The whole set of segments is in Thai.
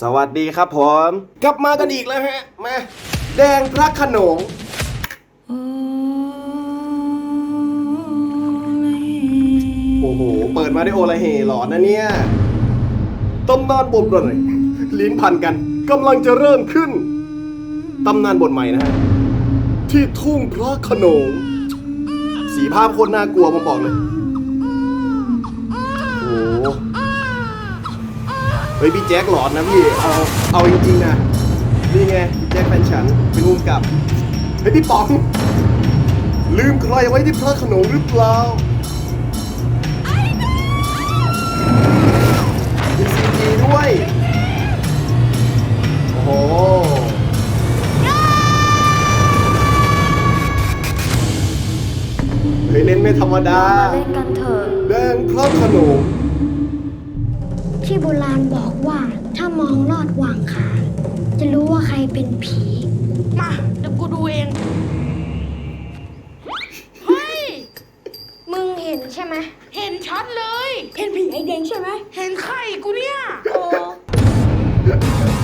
สวัสดีครับผม กลับมากันอีกแล้วฮะ มา แดงพระขนง โอ้โห เปิดมาได้โอละเฮหลอนนะเนี่ยตำนานบทใหม่ลิ้นพันกันกำลังจะเริ่มขึ้นตำนานบทใหม่นะฮะ ที่ทุ่งพระขนง สีภาพโคตรน่ากลัวผมบอกเลยโอ้ เฮ้ยพี่แจ็คหลอนนะพี่ เอาเอาจริงๆนะนี่ไงพี่แจ็คแฟนฉันเป็นมุมกับเฮ้ยพี่ป๋องลืมใครไว้ที่พระโขนงหรือเปล่ามีซีจีด้วยโอ้โหเฮ้ยเล่นไม่ธรรมดา เล่นกันเถอะแดงพระโขนง ที่โบราณบอกว่าถ้ามองลอดหว่างขา จะรู้ว่าใครเป็นผี มา เดี๋ยวกูดูเอง เฮ้ย มึงเห็นใช่ไหมเห็นชัดเลย เห็นผีไอแดงใช่ไหม เห็นไข่กูเนี่ย โอ้โอ้โหไม่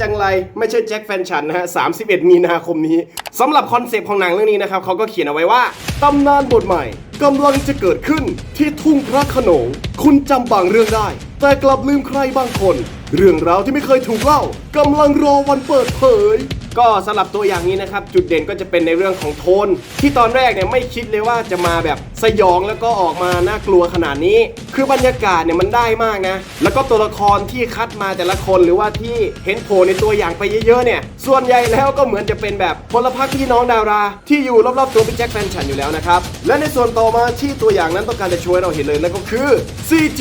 จังไรไม่ใช่แจ็คแฟนฉันนะฮะ 31 มีนาคมนี้สำหรับคอนเซปต์ของหนังเรื่องนี้นะครับเขาก็เขียนเอาไว้ว่าตำนานบทใหม่กำลังจะเกิดขึ้นที่ทุ่งพระโขนง คุณจำบางเรื่องได้ แต่กลับลืมใครบางคน เรื่องราวที่ไม่เคยถูกเล่ากำลังรอวันเปิดเผย ก็สำหรับตัวอย่างนี้นะครับ จุดเด่นก็จะเป็นในเรื่องของโทน ที่ตอนแรกเนี่ยไม่คิดเลยว่าจะมาแบบสยองแล้วก็ออกมาน่ากลัวขนาดนี้ คือบรรยากาศเนี่ยมันได้มากนะ แล้วก็ตัวละครที่คัดมาแต่ละคนหรือว่าที่เห็นโผล่ในตัวอย่างไปเยอะๆเนี่ย ส่วนใหญ่แล้วก็เหมือนจะเป็นแบบพลพรรคพี่น้องดารา ที่อยู่รอบๆตัวพี่แจ็คแฟนฉันอยู่แล้วนะครับและในส่วนต่อมาที่ตัวอย่างนั้นต้องการจะช่วยเราเห็นเลยนั่นก็คือ CG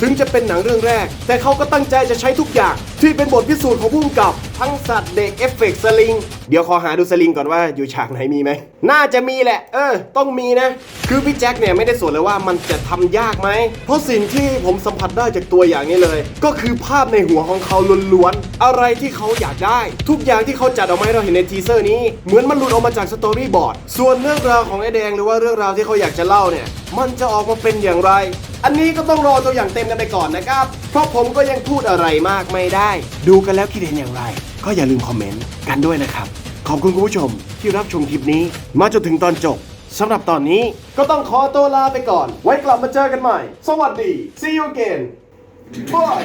ถึงจะเป็นหนังเรื่องแรก แต่เขาก็ตั้งใจจะใช้ทุกอย่าง ที่เป็นบทพิสูจน์ของผู้กำกับ ทั้งสัตว์เด็กเอฟเฟกต์สลิง เดี๋ยวขอหาดูสลิงก่อนว่าอยู่ฉากไหนมีไหม น่าจะมีแหละ เออ ต้องมีนะ คือพี่แจ็คเนี่ยไม่ได้สนเลยว่ามันจะทำยากไหม เพราะสิ่งที่ผมสัมผัสได้จากตัวอย่างนี้เลย ก็คือภาพในหัวของเขาล้วนๆ อะไรที่เขาอยากได้ ทุกอย่างที่เขาจัดออกมาให้เราเห็นในทีเซอร์นี้เหมือนมันหลุดออกมาจากสตอรี่บอร์ด ส่วนเรื่องราวของไอ้แดงหรือว่าเรื่องราวที่เขาอยากจะเล่าเนี่ย มันจะออกมาเป็นอย่างไร อันนี้ก็ต้องรอตัวอย่างเต็มกันไปก่อนนะครับ เพราะผมก็ยังพูดอะไรมากไม่ได้ ดูกันแล้วคิดเห็นอย่างไร ก็อย่าลืมคอมเมนต์กันด้วยนะครับ ขอบคุณคุณผู้ชมที่รับชมคลิปนี้ มาจนถึงตอนจบสำหรับตอนนี้ก็ต้องขอตัวลาไปก่อน ไว้กลับมาเจอกันใหม่ สวัสดี see you again bye